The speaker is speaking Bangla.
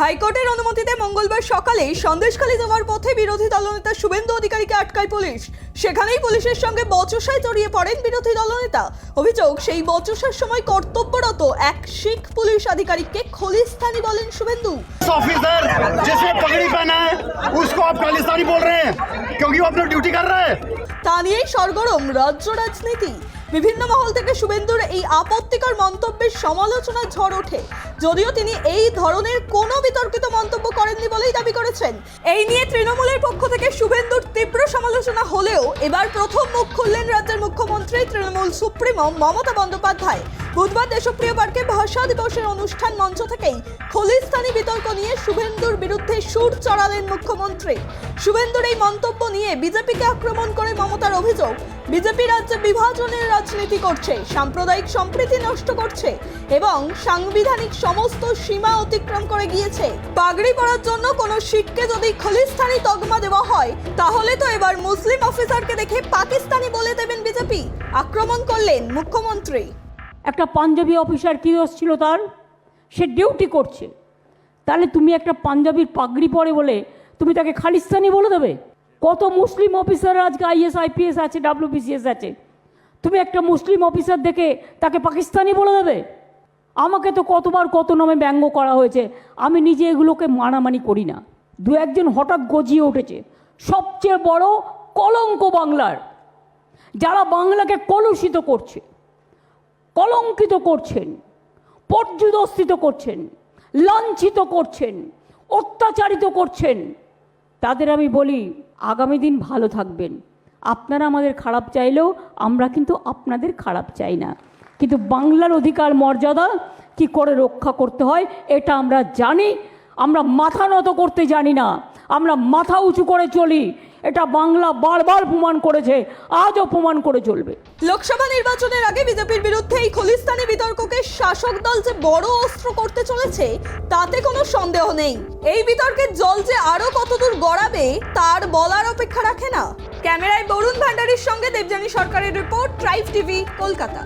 হাইকোর্টের অনুমতিতে মঙ্গলবার সকালে সন্দেশখালী যাওয়ার পথে বিরোধী দলনেতা শুভেন্দু অধিকারীকে আটকায় পুলিশ সেখানেই পুলিশের সঙ্গে বচসায় জড়িয়ে পড়েন বিরোধী দলনেতা অভিযোগ সেই বচসার সময় কর্তব্যরত এক শিখ পুলিশ আধিকারিককে খলিস্তানি বলেন শুভেন্দু ऑफिसर जिसने पगड़ी पहना है उसको आप खालिस्तानी बोल रहे हैं क्योंकि वो अपनी ड्यूटी कर रहा है তা নিয়েই সরগরম রাজ্য রাজনীতি বিভিন্ন মহল থেকে শুভেন্দুর এই আপত্তিকর মন্তব্যের সমালোচনা ঝড় ওঠে। যদিও তিনি এই ধরনের কোনো বিতর্কিত মন্তব্য করেননি বলেই দাবি করেছেন। এই নিয়ে তৃণমূলের পক্ষ থেকে শুভেন্দুর তীব্র সমালোচনা হলেও এবার প্রথম মুখ খুললেন রাজ্যের মুখ্যমন্ত্রী তৃণমূল সুপ্রিমো মমতা বন্দ্যোপাধ্যায়। বুধবার দেশপ্রিয় পার্কে ভাষা দিবসের অনুষ্ঠান মঞ্চ থেকেই খলিস্তানি বিতর্ক নিয়ে শুভেন্দুর বিরুদ্ধে সুর চড়ালেন মুখ্যমন্ত্রী। শুভেন্দুর এই মন্তব্য নিয়ে বিজেপিকে আক্রমণ করে মমতার অভিযোগ, বিজেপি রাজ্যে বিভাজনের রাজনীতি করছে, সাম্প্রদায়িক সম্প্রীতি নষ্ট করছে এবং সাংবিধানিক সমস্ত সীমা অতিক্রম করে গিয়েছে। পাগড়ি পরার জন্য কোনো শিখকে যদি খলিস্তানি তগমা দেওয়া হয়, তাহলে তো এবার মুসলিম অফিসারকে দেখে পাকিস্তানি বলে দেবেন বিজেপি। আক্রমণ করলেন মুখ্যমন্ত্রী। একটা পাঞ্জাবি অফিসার কী দোষ ছিল তার? সে ডিউটি করছে। তাহলে তুমি একটা পাঞ্জাবির পাগড়ি পরে বলে তুমি তাকে খালিস্তানি বলে দেবে? কত মুসলিম অফিসার আজকে আইএস, আইপিএস আছে, ডাব্লিউবিসিএস আছে। তুমি একটা মুসলিম অফিসার দেখে তাকে পাকিস্তানি বলে দেবে? আমাকে তো কতবার কত নামে ব্যঙ্গ করা হয়েছে। আমি নিজে এগুলোকে মানামানি করি না। দু একজন হঠাৎ গজিয়ে উঠেছে। সবচেয়ে বড় কলঙ্ক বাংলার। যারা বাংলাকে কলুষিত করছে। কলঙ্কিত করছেন পর্যুদস্তিত করছেন, লাঞ্ছিত করছেন, অত্যাচারিত করছেন। তাদের আমি বলি, আগামী দিন ভালো থাকবেন। আপনারা আমাদের খারাপ চাইলেও আমরা কিন্তু আপনাদের খারাপ চাই না। কিন্তু বাংলার অধিকার মর্যাদা কি করে রক্ষা করতে হয়, এটা আমরা জানি। আমরা মাথা নত করতে জানি না। আমরা মাথা উঁচু করে চলি। এটা বাংলা বারবার প্রমাণ করেছে, আজও প্রমাণ করে চলবে। লোকসভা নির্বাচনের আগে বিজেপির বিরুদ্ধে এই খলিস্তানি বিতর্ককে শাসক দল যে বড় অস্ত্র করতে চলেছে, তাতে কোনো সন্দেহ নেই। এই বিতর্কের জল যে আরও কতদূর গড়াবে, তার বলার অপেক্ষা রাখে না। ক্যামেরায় বরুণ ভান্ডারীর সঙ্গে দেবযানী সরকারের রিপোর্ট ট্রাইভ টিভি কলকাতা।